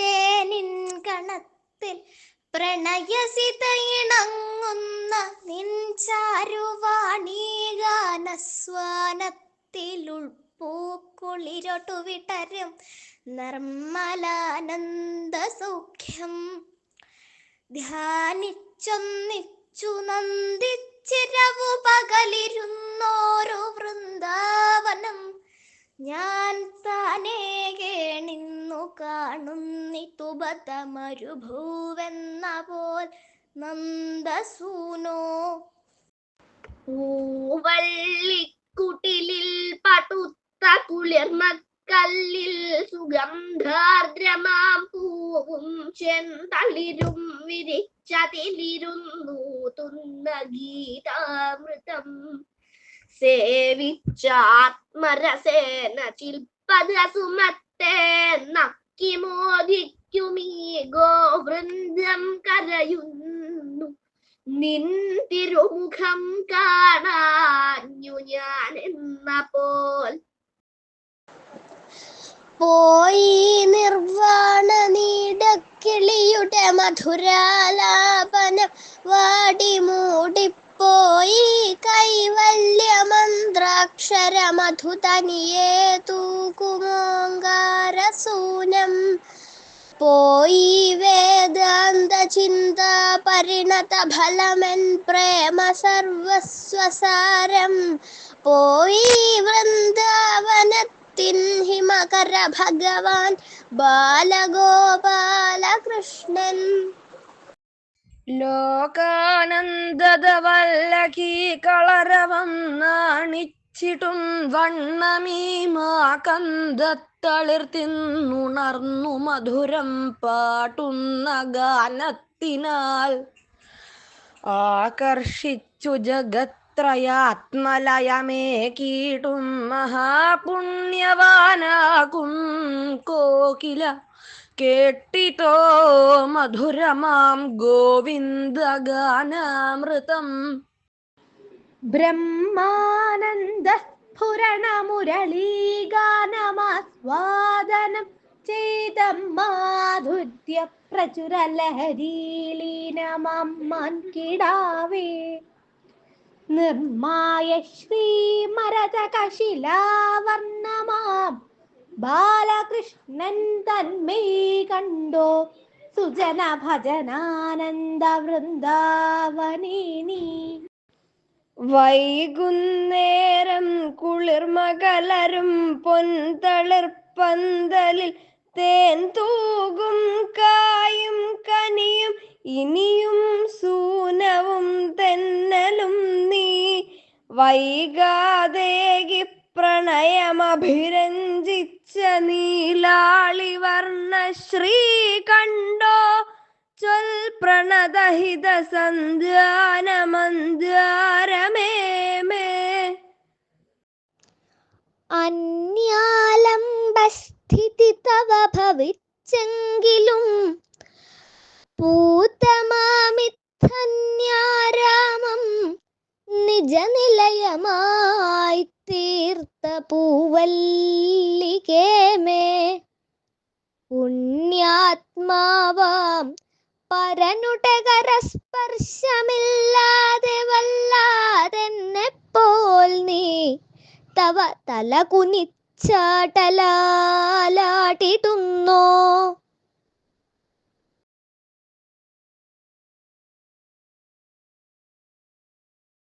തേനിൻ കണത്തിൽ പ്രണയസിതയിണങ്ങുന്ന നിൻ ചാരുവാണീഗാനസ്വാനത്തിലുൾപ്പൂക്കുളിരൊട്ടു വിടരും നിർമ്മലാനന്ദ സൗഖ്യം. ധ്യാനിച്ചൊന്നിച്ചു നന്ദിച്ചിരവു പകലിരുന്നോരു വൃന്ദാവനം. ഞാൻ മരുഭൂവെന്ന പോൽ നന്ദസൂനോ. ൂവള്ളിക്കുട്ടിലിൽ പട്ടുത്ത കുളിർമക്കല്ലിൽ സുഗന്ധാർദ്രമാം പൂവും ചെന്തളിരും വിരിച്ചതിലിരുന്നു തുന്ന ഗീതാമൃതം സേവിച്ചാത്മരസേന ചിൽപ്പത് സുമത്തെ നക്കി മോദിക്കുമീ കരയുന്നു. നിൻ തിരുമുഖം കാണാഞ്ഞു ഞാൻ എന്ന പോൽ പോയി നിർവാണ നീടക്കിളിയുടെ മധുരാലാപനം വാടി മൂടിപ്പോയി കൈവല്യ മന്ത്രാക്ഷര മധുതനിയേ തൂക്കുമോങ്കാരസൂനം പോയി വേദാന്ത ചിന്ത പരിണത ഫലമെൻ പ്രേമ സർവസ്വസാരം. പോയി വൃന്ദാവനത്തിൻ ഹിമകര ഭഗവാൻ ബാലഗോപാലകൃഷ്ണൻ. ലോകാനന്ദവല്ലകീ കളരവം നാണിച്ചിട്ടും വണ്ണമീ മാകന്തത്തളിർത്തിന്നുണർന്നു മധുരം പാട്ടുന്ന ഗാനത്തിനാൽ. ആകർഷിച്ചു ജഗത്രയാത്മലയമേ കീട്ടും മഹാപുണ്യവാനാകും കോകില. കേട്ടിട്ടോ മധുരമാം ഗോവിന്ദഗാനാമൃതം. ബ്രഹ്മാനന്ദ സ്ഫുരണ മുരളീഗാനമാസ്വാദനം ചെയ്ത മാധുര്യ പ്രചുര കിടാവേ. നിർമായ ശ്രീമരതകശിലാവർണമാം ബാലകൃഷ്ണൻ തന്മേ കണ്ടോ സുജന ഭജനാനന്ദ വൃന്ദാവനേ വൈകുന്നേരം കുളിർമകലരും പൊൻതളിർപ്പന്തലിൽ തേൻ തൂകും കായും കനിയും ഇനിയും സൂനവും തെന്നലും നീ. വൈകാതേകി പ്രണയമഭിരഞ്ജിച്ച നീലാളി വർണ ശ്രീ കണ്ടോ? ചൊൽ പ്രണതഹിത സന്ധ്യാനമന്ധ്യാരമേ അന്യാലംബസ്ഥിതി തവ ഭവിച്ചെങ്കിലും പൂതമാമിഥന്യാരാമം നിജനിലയമായി തീർത്ത പൂവല്ലികേമേ പുണ്യാത്മാവാം പരനുടകരസ്പർശമില്ലാതെ വല്ലാതെന്നെപ്പോൾ നീ തവ തല കുനിച്ചാട്ടലാലാട്ടിടുന്നോ?